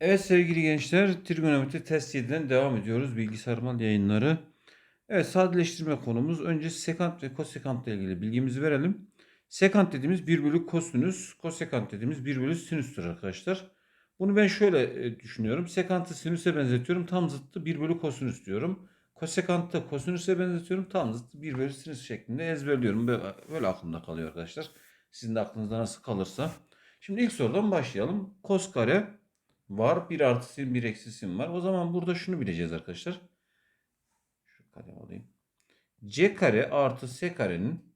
Evet sevgili gençler, trigonometri test 7'den devam ediyoruz. Bilgisayar mal yayınları. Evet sadeleştirme konumuz. Önce sekant ve kosekant ile ilgili bilgimizi verelim. Sekant dediğimiz 1 bölü kosinüs, kosekant dediğimiz 1 bölü sinüstür arkadaşlar. Bunu ben şöyle e, düşünüyorum. Sekantı sinüse benzetiyorum. Tam zıttı 1 bölü kosinüs diyorum. Kosekantı kosinüse benzetiyorum. Tam zıttı 1 bölü sinüs şeklinde ezberliyorum. Böyle, böyle aklımda kalıyor arkadaşlar. Sizin de aklınızda nasıl kalırsa. Şimdi ilk sorudan başlayalım. Kos kare var. Bir artı bir eksi sin var. O zaman burada şunu bileceğiz arkadaşlar. Şu kalem alayım. C kare artı S karenin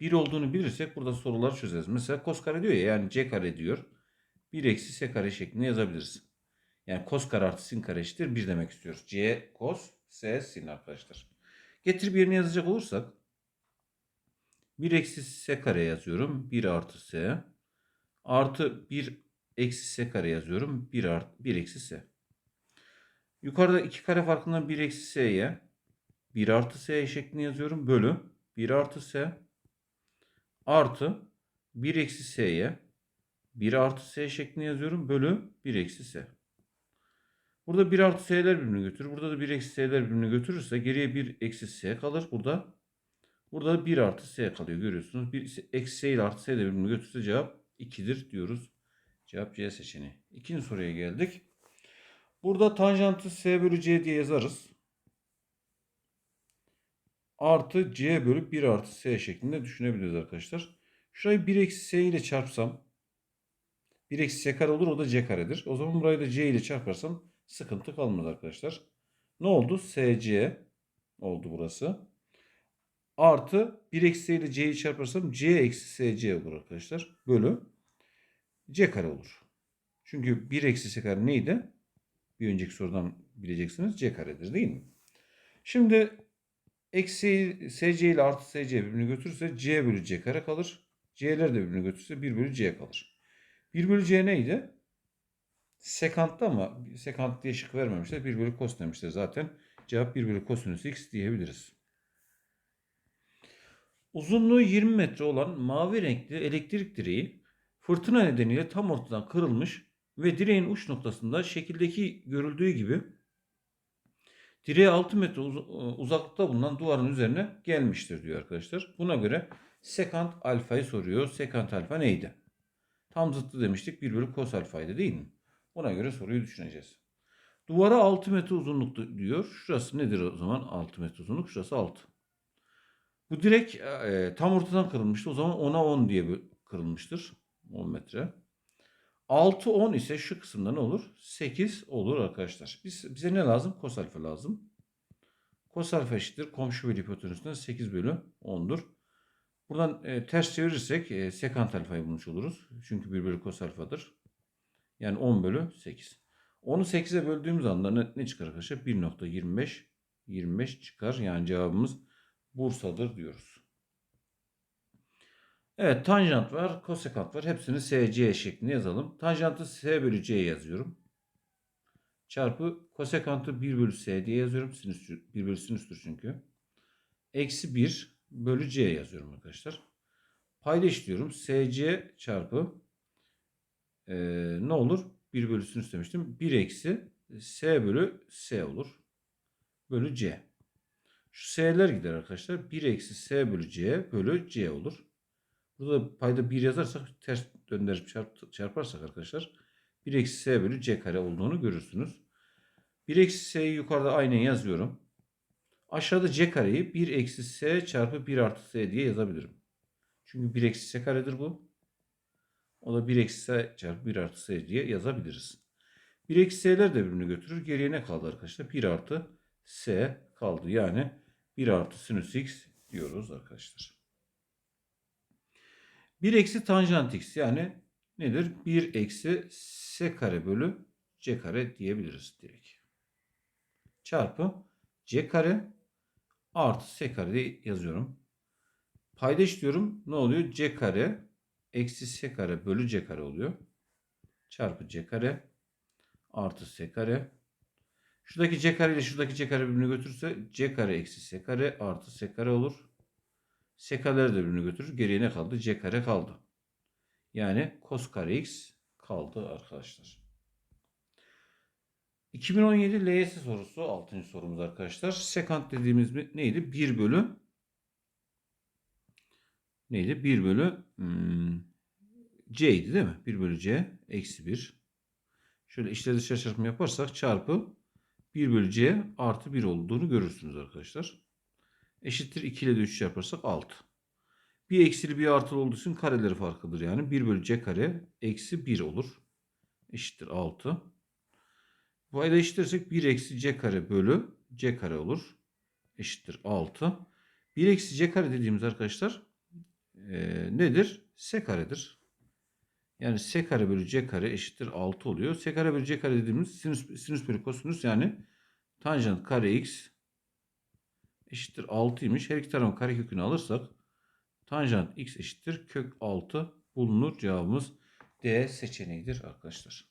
1 olduğunu bilirsek burada soruları çözeriz. Mesela kos kare diyor ya yani C kare diyor. 1 eksi S kare şeklinde yazabiliriz. Yani kos kare artı sin kare eşittir 1 demek istiyoruz. C kos S sin arkadaşlar. Getirip yerine yazacak olursak 1 eksi S kare yazıyorum. 1 artı S artı 1 eksi S kare yazıyorum. 1 artı 1 eksi S. Yukarıda iki kare farkından 1 eksi S'ye 1 artı S şeklinde yazıyorum. Bölü 1 artı S artı 1 eksi S'ye 1 artı S şeklinde yazıyorum. Bölü 1 eksi S. Burada 1 artı S'ler birbirini götürür. Burada da 1 eksi S'ler birbirini götürürse geriye 1 eksi S kalır. Burada burada da 1 artı S kalıyor. Görüyorsunuz. 1 eksi S ile artı S de birbirini götürse cevap 2'dir diyoruz. Cevap C seçeneği. İkinci soruya geldik. Burada tanjantı S bölü C diye yazarız. Artı C bölü 1 artı S şeklinde düşünebiliriz arkadaşlar. Şurayı 1 eksi S ile çarpsam 1 eksi S kare olur o da C karedir. O zaman burayı da C ile çarparsam sıkıntı kalmaz arkadaşlar. Ne oldu? SC oldu burası. Artı 1 eksi S ile C'yi çarparsam C eksi SC olur arkadaşlar. Bölü C kare olur. Çünkü 1 eksi C kare neydi? Bir önceki sorudan bileceksiniz. C karedir değil mi? Şimdi eksi SC ile artı SC birbirini götürürse C bölü C kare kalır. C'ler de birbirini götürürse 1 bölü C kalır. 1 bölü C neydi? Sekantta ama sekant diye şık vermemişler. 1 bölü kos demişler zaten. Cevap 1 bölü kosinüs x diyebiliriz. Uzunluğu 20 metre olan mavi renkli elektrik direği fırtına nedeniyle tam ortadan kırılmış ve direğin uç noktasında şekildeki görüldüğü gibi direğe 6 metre uzaklıkta bulunan duvarın üzerine gelmiştir diyor arkadaşlar. Buna göre sekant alfayı soruyor. Sekant alfa neydi? Tam zıttı demiştik. 1 bölü kos alfaydı değil mi? Buna göre soruyu düşüneceğiz. Duvara 6 metre uzunlukta diyor. Şurası nedir o zaman? 6 metre uzunluk. Şurası 6. Bu direk e, tam ortadan kırılmıştı. O zaman 10'a 10 diye kırılmıştır. 10 metre. 6 10 ise şu kısımda ne olur? 8 olur arkadaşlar. Biz, bize ne lazım? Kos alfa lazım. Kos alfa eşittir. Komşu bölü hipotenüsünden 8 bölü 10'dur. Buradan e, ters çevirirsek e, sekant alfayı bulmuş oluruz. Çünkü 1 bölü kos alfadır. Yani 10 bölü 8. 10'u 8'e böldüğümüz anda ne, ne çıkar arkadaşlar? 1.25 25 çıkar. Yani cevabımız Bursa'dır diyoruz. Evet tanjant var, kosekant var. Hepsini SC şeklinde yazalım. Tanjantı S bölü C yazıyorum. Çarpı kosekantı 1 bölü S diye yazıyorum. Sinüs, 1 bölü sinüstür çünkü. Eksi 1 bölü C yazıyorum arkadaşlar. Payda işliyorum. SC çarpı e, ne olur? 1 bölü sinüs demiştim. 1 eksi S bölü S olur. Bölü C. Şu S'ler gider arkadaşlar. 1 eksi S bölü C bölü C olur. Burada payda 1 yazarsak ters döndürüp çarp, çarparsak arkadaşlar 1 eksi S bölü C kare olduğunu görürsünüz. 1 eksi S'yi yukarıda aynen yazıyorum. Aşağıda C kareyi 1 eksi S çarpı 1 artı S diye yazabilirim. Çünkü 1 eksi S karedir bu. O da 1 eksi S çarpı 1 artı S diye yazabiliriz. 1 eksi S'ler de birbirini götürür. Geriye ne kaldı arkadaşlar? 1 artı S kaldı. Yani 1 artı sinüs x diyoruz arkadaşlar. 1 eksi tanjant x yani nedir? 1 eksi s kare bölü c kare diyebiliriz direkt. Çarpı c kare artı s kare diye yazıyorum. Paydaş diyorum. Ne oluyor? c kare eksi s kare bölü c kare oluyor. Çarpı c kare artı s kare. Şuradaki c kare ile şuradaki c kare birbirini götürürse c kare eksi s kare artı s kare olur. S kareleri de birbirini götürür. Geriye ne kaldı? C kare kaldı. Yani cos kare x kaldı arkadaşlar. 2017 LYS sorusu 6. sorumuz arkadaşlar. Sekant dediğimiz mi- neydi? 1 bölü neydi? 1 bölü hmm, C'ydi değil mi? 1 bölü C eksi 1. Şöyle içleri dışarı çarpımı yaparsak çarpı 1 bölü C artı 1 olduğunu görürsünüz arkadaşlar. Eşittir 2 ile de 3 çarparsak 6. Bir eksili bir artılı olduğu için kareleri farklıdır yani. 1 bölü C kare eksi 1 olur. Eşittir 6. Bu eşitlersek 1 eksi C kare bölü C kare olur. Eşittir 6. 1 eksi C kare dediğimiz arkadaşlar eee, nedir? S karedir. Yani S kare bölü C kare eşittir 6 oluyor. S kare bölü C kare dediğimiz sinüs, sinüs bölü kosinüs yani tanjant kare x eşittir 6'ymış. Her iki tarafın karekökünü alırsak tanjant x eşittir kök 6 bulunur. Cevabımız D seçeneğidir arkadaşlar.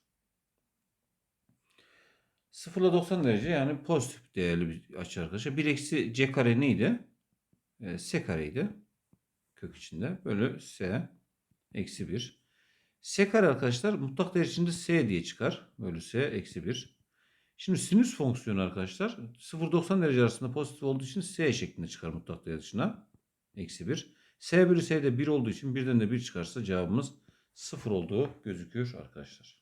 0 ile 90 derece yani pozitif değerli bir açı arkadaşlar. 1 eksi c kare neydi? E, s kareydi. Kök içinde. Bölü s eksi 1. S kare arkadaşlar mutlak değer içinde s diye çıkar. Bölü s eksi 1. Şimdi sinüs fonksiyonu arkadaşlar 0-90 derece arasında pozitif olduğu için s şeklinde çıkar mutlak değer dışına. Eksi 1. S bölü s de 1 olduğu için birden de 1 çıkarsa cevabımız 0 olduğu gözüküyor arkadaşlar.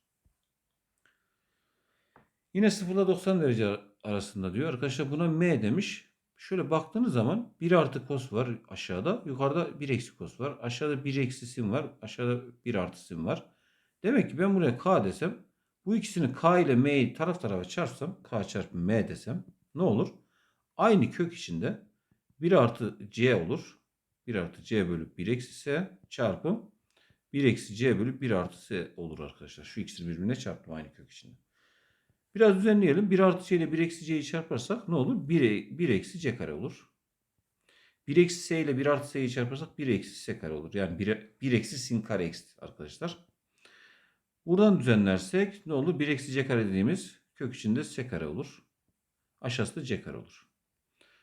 Yine 0 ile 90 derece arasında diyor. Arkadaşlar buna m demiş. Şöyle baktığınız zaman 1 artı kos var aşağıda. Yukarıda 1 eksi kos var. Aşağıda 1 eksi sin var. Aşağıda 1 artı sin var. Demek ki ben buraya k desem bu ikisini k ile m'yi taraf tarafa çarpsam k çarpı m desem ne olur? Aynı kök içinde 1 artı c olur. 1 artı c bölü 1 eksi s çarpı 1 eksi c bölü 1 artı s olur arkadaşlar. Şu ikisini birbirine çarptım aynı kök içinde. Biraz düzenleyelim. 1 artı c ile 1 eksi c'yi çarparsak ne olur? 1, 1 eksi c kare olur. 1 eksi s ile 1 artı s'yi çarparsak 1 eksi s kare olur. Yani 1, 1 eksi sin kare eksi arkadaşlar. Buradan düzenlersek ne olur? 1 eksi c kare dediğimiz kök içinde s kare olur. Aşağısı da c kare olur.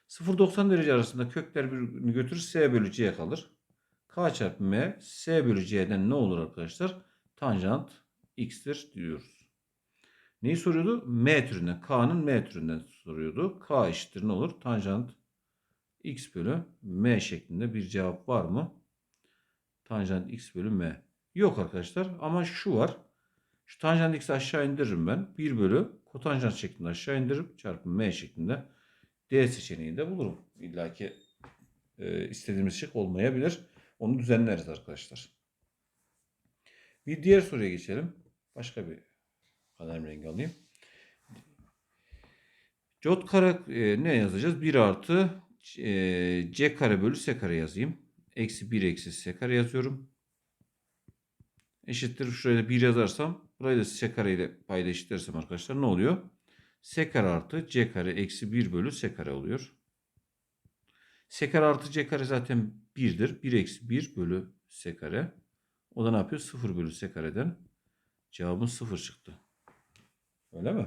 0-90 derece arasında kökler birbirini götürür. S bölü c kalır. K çarpı m s bölü c'den ne olur arkadaşlar? Tanjant x'tir diyoruz. Neyi soruyordu? M türünden. K'nın M türünden soruyordu. K eşittir ne olur? Tanjant x bölü m şeklinde bir cevap var mı? Tanjant x bölü m. Yok arkadaşlar ama şu var. Şu tanjant x'i aşağı indiririm ben. 1 bölü kotanjant şeklinde aşağı indiririm. Çarpı m şeklinde D seçeneğini de bulurum. İlla ki e, istediğimiz şık olmayabilir. Onu düzenleriz arkadaşlar. Bir diğer soruya geçelim. Başka bir kalem rengi alayım. Jot kare e, ne yazacağız? 1 artı e, c kare bölü s kare yazayım. Eksi 1 eksi s kare yazıyorum. Eşittir. Şuraya da 1 yazarsam burayı da s ile payda eşitlersem arkadaşlar ne oluyor? s kare artı c kare eksi 1 bölü s kare oluyor. s kare artı c kare zaten 1'dir. 1 eksi 1 bölü s kare. O da ne yapıyor? 0 bölü s kareden. Cevabımız 0 çıktı. Öyle mi?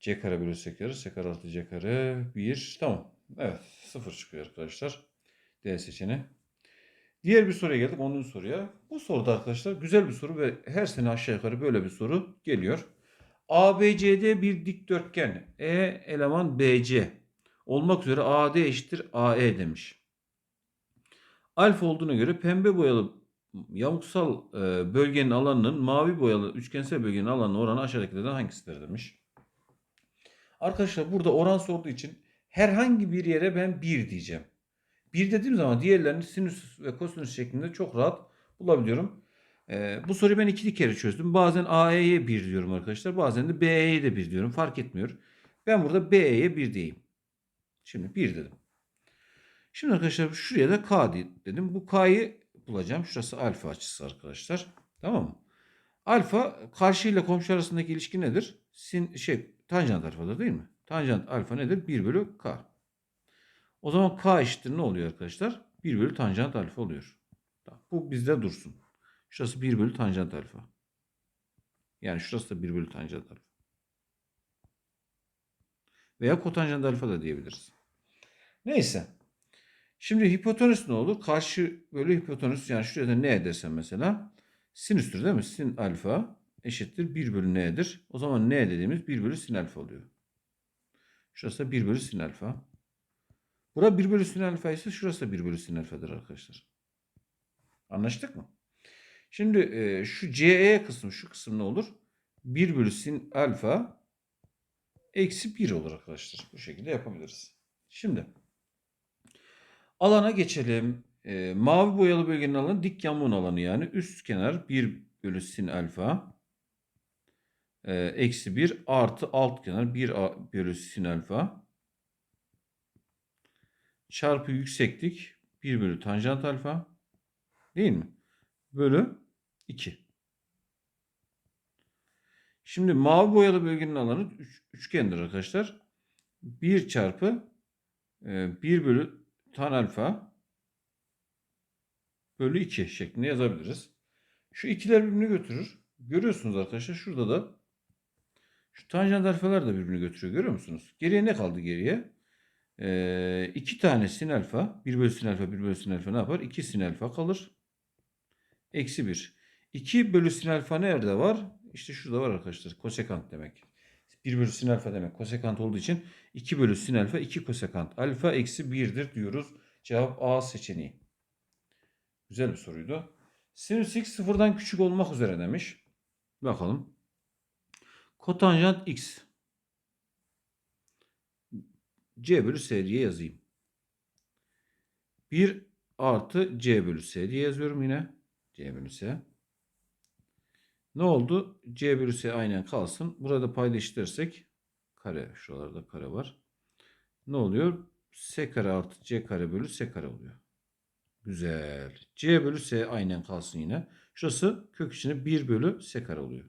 c kare bölü s kare. s kare artı c kare 1. Tamam. Evet. 0 çıkıyor arkadaşlar. D seçeneği. Diğer bir soruya geldik. 10. soruya. Bu soruda arkadaşlar güzel bir soru ve her sene aşağı yukarı böyle bir soru geliyor. ABCD bir dikdörtgen. E eleman BC olmak üzere AD eşittir AE demiş. Alfa olduğuna göre pembe boyalı yamuksal e, bölgenin alanının mavi boyalı üçgensel bölgenin alanına oranı aşağıdakilerden hangisidir demiş. Arkadaşlar burada oran sorduğu için herhangi bir yere ben 1 diyeceğim. 1 dediğim zaman diğerlerini sinüs ve kosinüs şeklinde çok rahat bulabiliyorum. Ee, bu soruyu ben ikili kere çözdüm. Bazen AE'ye 1 diyorum arkadaşlar. Bazen de BE'ye de 1 diyorum. Fark etmiyor. Ben burada BE'ye 1 diyeyim. Şimdi 1 dedim. Şimdi arkadaşlar şuraya da K dedim. Bu K'yı bulacağım. Şurası alfa açısı arkadaşlar. Tamam mı? Alfa karşı ile komşu arasındaki ilişki nedir? Sin, şey, tanjant alfadır değil mi? Tanjant alfa nedir? 1 bölü K. O zaman K eşittir ne oluyor arkadaşlar? 1 bölü tanjant alfa oluyor. Bu bizde dursun. Şurası 1 bölü tanjant alfa. Yani şurası da 1 bölü tanjant alfa. Veya kotanjant alfa da diyebiliriz. Neyse. Şimdi hipotenüs ne olur? Karşı bölü hipotenüs yani şuraya da ne desem mesela? Sinüstür değil mi? Sin alfa eşittir 1 bölü n'dir. O zaman n dediğimiz 1 bölü sin alfa oluyor. Şurası da 1 bölü sin alfa. Bura 1 bölü sin alfa ise şurası da 1 bölü sin alfadır arkadaşlar. Anlaştık mı? Şimdi e, şu CE kısmı şu kısım ne olur? 1 bölü sin alfa eksi 1 olur arkadaşlar. Bu şekilde yapabiliriz. Şimdi alana geçelim. E, mavi boyalı bölgenin alanı dik yamuğun alanı yani. Üst kenar 1 bölü sin alfa e, eksi 1 artı alt kenar 1 a- bölü sin alfa çarpı yükseklik 1 bölü tanjant alfa değil mi? Bölü 2. Şimdi mavi boyalı bölgenin alanı üç- üçgendir arkadaşlar. 1 çarpı e, 1 bölü tan alfa bölü 2 şeklinde yazabiliriz. Şu ikiler birbirini götürür. Görüyorsunuz arkadaşlar şurada da şu tanjant alfalar da birbirini götürüyor. Görüyor musunuz? Geriye ne kaldı geriye? Ee, iki tane sin alfa. 1 bölü sin alfa 1 bölü sin alfa ne yapar? 2 sin alfa kalır. Eksi 1. 2 bölü sin alfa nerede var? İşte şurada var arkadaşlar. Kosekant demek. 1 bölü sin alfa demek. Kosekant olduğu için 2 bölü sin alfa 2 kosekant. Alfa eksi 1'dir diyoruz. Cevap A seçeneği. Güzel bir soruydu. Sinüs x sıfırdan küçük olmak üzere demiş. Bakalım. Kotanjant x. C bölü S diye yazayım. 1 artı C bölü S diye yazıyorum yine. C bölü S. Ne oldu? C bölü S aynen kalsın. Burada paylaştırırsak kare. Şuralarda kare var. Ne oluyor? S kare artı C kare bölü S kare oluyor. Güzel. C bölü S aynen kalsın yine. Şurası kök içine 1 bölü S kare oluyor.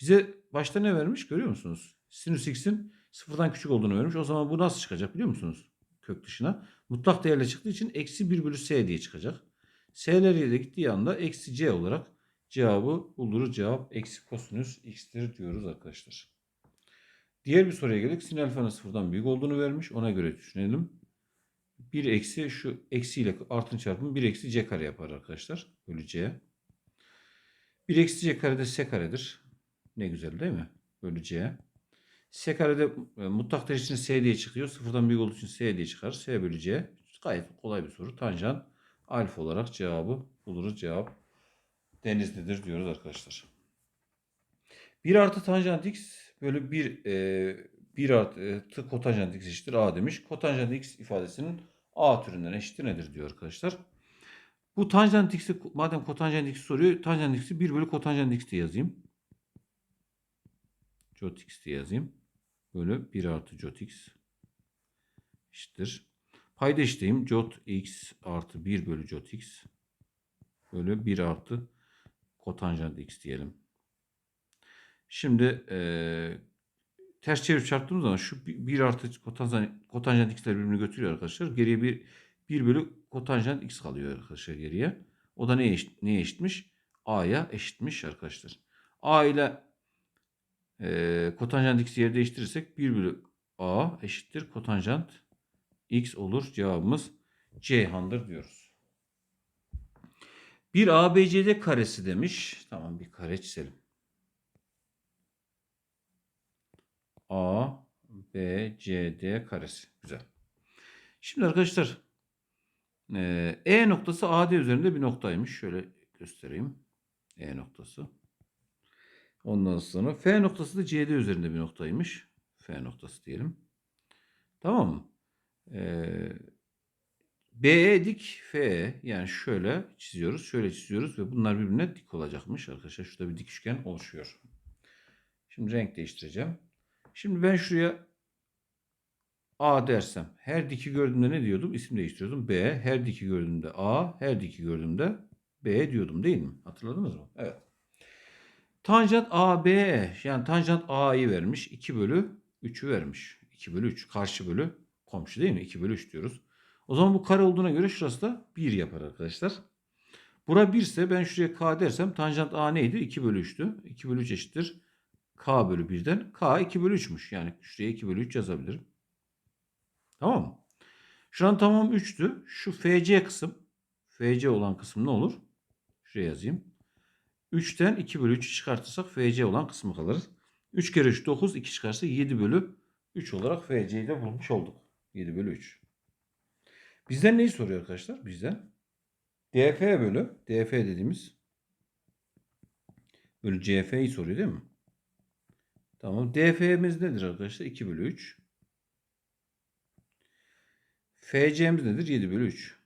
Bize başta ne vermiş görüyor musunuz? Sinüs x'in sıfırdan küçük olduğunu vermiş. O zaman bu nasıl çıkacak biliyor musunuz? Kök dışına. Mutlak değerle çıktığı için eksi 1 bölü S diye çıkacak. S'ler de gittiği anda eksi C olarak cevabı buluruz. Cevap eksi kosinüs x'tir diyoruz arkadaşlar. Diğer bir soruya geldik. Sin alfanın sıfırdan büyük olduğunu vermiş. Ona göre düşünelim. 1 eksi şu eksiyle artın çarpımı 1 eksi c kare yapar arkadaşlar. Bölü c. 1 eksi c kare de s karedir. Ne güzel değil mi? Bölü c. S karede e, mutlak değer için s diye çıkıyor. Sıfırdan büyük olduğu için s diye çıkar. s bölü c. Gayet kolay bir soru. Tanjant alfa olarak cevabı buluruz. Cevap denizlidir diyoruz arkadaşlar. 1 artı tanjant x bölü 1 e, 1 artı e, kotanjant x eşittir a demiş. Kotanjant x ifadesinin a türünden eşittir nedir diyor arkadaşlar. Bu tanjant x'i madem kotanjant x soruyor tanjant x'i 1 bölü kotanjant x diye yazayım. Jot x diye yazayım. Bölü 1 artı jot x eşittir. Payda eşitleyeyim. Jot x artı 1 bölü jot x bölü 1 artı kotanjant x diyelim. Şimdi eee ters çevirip çarptığımız zaman şu 1 artı kotanjant, kotanjant x'ler birbirini götürüyor arkadaşlar. Geriye bir 1 bölü kotanjant x kalıyor arkadaşlar geriye. O da neye, eşit, neye eşitmiş? A'ya eşitmiş arkadaşlar. A ile e, kotanjant x yer değiştirirsek 1 bölü A eşittir kotanjant x olur. Cevabımız Ceyhan'dır diyoruz. Bir ABCD karesi demiş. Tamam bir kare çizelim. A, B, C, D karesi. Güzel. Şimdi arkadaşlar E noktası AD üzerinde bir noktaymış. Şöyle göstereyim. E noktası. Ondan sonra F noktası da CD üzerinde bir noktaymış. F noktası diyelim. Tamam mı? Ee, BE dik FE yani şöyle çiziyoruz. Şöyle çiziyoruz ve bunlar birbirine dik olacakmış arkadaşlar. Şurada bir dik üçgen oluşuyor. Şimdi renk değiştireceğim. Şimdi ben şuraya A dersem her diki gördüğümde ne diyordum? İsim değiştiriyordum. B her diki gördüğümde A, her diki gördüğümde B diyordum değil mi? Hatırladınız mı? Evet. Tanjant AB yani tanjant A'yı vermiş. 2 bölü 3'ü vermiş. 2 bölü 3 karşı bölü komşu değil mi? 2 bölü 3 diyoruz. O zaman bu kare olduğuna göre şurası da 1 yapar arkadaşlar. Bura 1 ise ben şuraya K dersem tanjant A neydi? 2 bölü 3'tü. 2 bölü 3 eşittir. K bölü 1'den. K 2 bölü 3'müş. Yani şuraya 2 bölü 3 yazabilirim. Tamam mı? Şuranın tamamı 3'tü. Şu FC kısım FC olan kısım ne olur? Şuraya yazayım. 3'ten 2 bölü 3'ü çıkartırsak FC olan kısmı kalır. 3 kere 3 9 2 çıkarsa 7 bölü 3 olarak FC'yi de bulmuş olduk. 7 bölü 3. Bizden neyi soruyor arkadaşlar? Bizden DF bölü DF dediğimiz bölü CF'yi soruyor değil mi? Tamam. DF'miz nedir arkadaşlar? 2 bölü 3. FC'miz nedir? 7 bölü 3.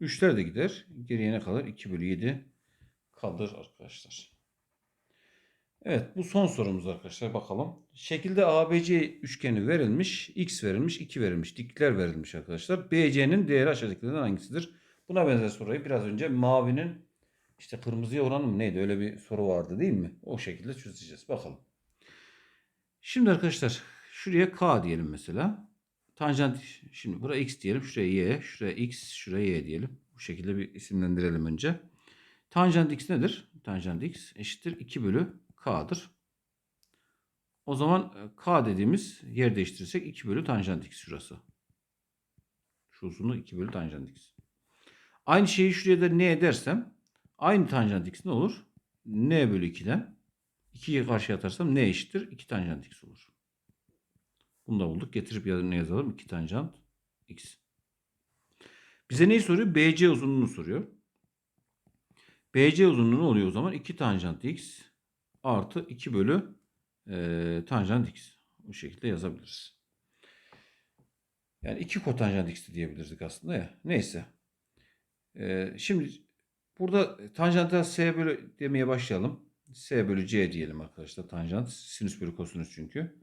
3'ler de gider. Geriye ne kalır? 2 bölü 7 kalır arkadaşlar. Evet bu son sorumuz arkadaşlar bakalım. Şekilde ABC üçgeni verilmiş. X verilmiş. 2 verilmiş. Dikler verilmiş arkadaşlar. BC'nin değeri aşağıdakilerden hangisidir? Buna benzer soruyu biraz önce mavinin işte kırmızıya oranı mı neydi? Öyle bir soru vardı değil mi? O şekilde çözeceğiz. Bakalım. Şimdi arkadaşlar şuraya K diyelim mesela. Tanjant şimdi buraya X diyelim. Şuraya Y. Şuraya X. Şuraya Y diyelim. Bu şekilde bir isimlendirelim önce. Tanjant X nedir? Tanjant X eşittir 2 bölü K'dır. O zaman e, K dediğimiz yer değiştirirsek 2 bölü tanjant X şurası. Şu uzunluğu 2 bölü tanjant X. Aynı şeyi şuraya da ne edersem aynı tanjant X ne olur? N bölü 2'den 2'yi karşıya atarsam ne eşittir? 2 tanjant X olur. Bunu da bulduk. Getirip yanına yazalım. 2 tanjant X. Bize neyi soruyor? BC uzunluğunu soruyor. BC uzunluğu ne oluyor o zaman? 2 tanjant X artı 2 bölü e, tanjant X. Bu şekilde yazabiliriz. Yani 2 kotanjant X diyebilirdik aslında ya. Neyse. E, şimdi burada tanjanta S bölü demeye başlayalım. S bölü C diyelim arkadaşlar. Tanjant sinüs bölü kosinüs çünkü.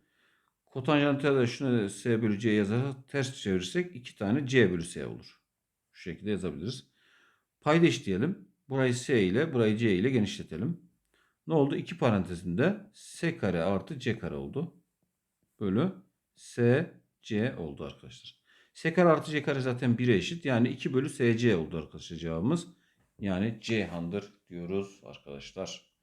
Kotanjanta da şunu S bölü C yazarsak ters çevirirsek 2 tane C bölü S olur. Şu şekilde yazabiliriz. Paydaş diyelim. Burayı S ile burayı C ile genişletelim. Ne oldu? İki parantezinde S kare artı C kare oldu. Bölü S C oldu arkadaşlar. S kare artı C kare zaten 1'e eşit. Yani 2 bölü SC oldu arkadaşlar cevabımız. Yani Ceyhan'dır diyoruz arkadaşlar.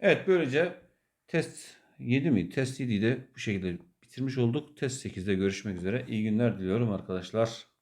Evet böylece test 7 mi? Test 7'yi de bu şekilde bitirmiş olduk. Test 8'de görüşmek üzere. İyi günler diliyorum arkadaşlar.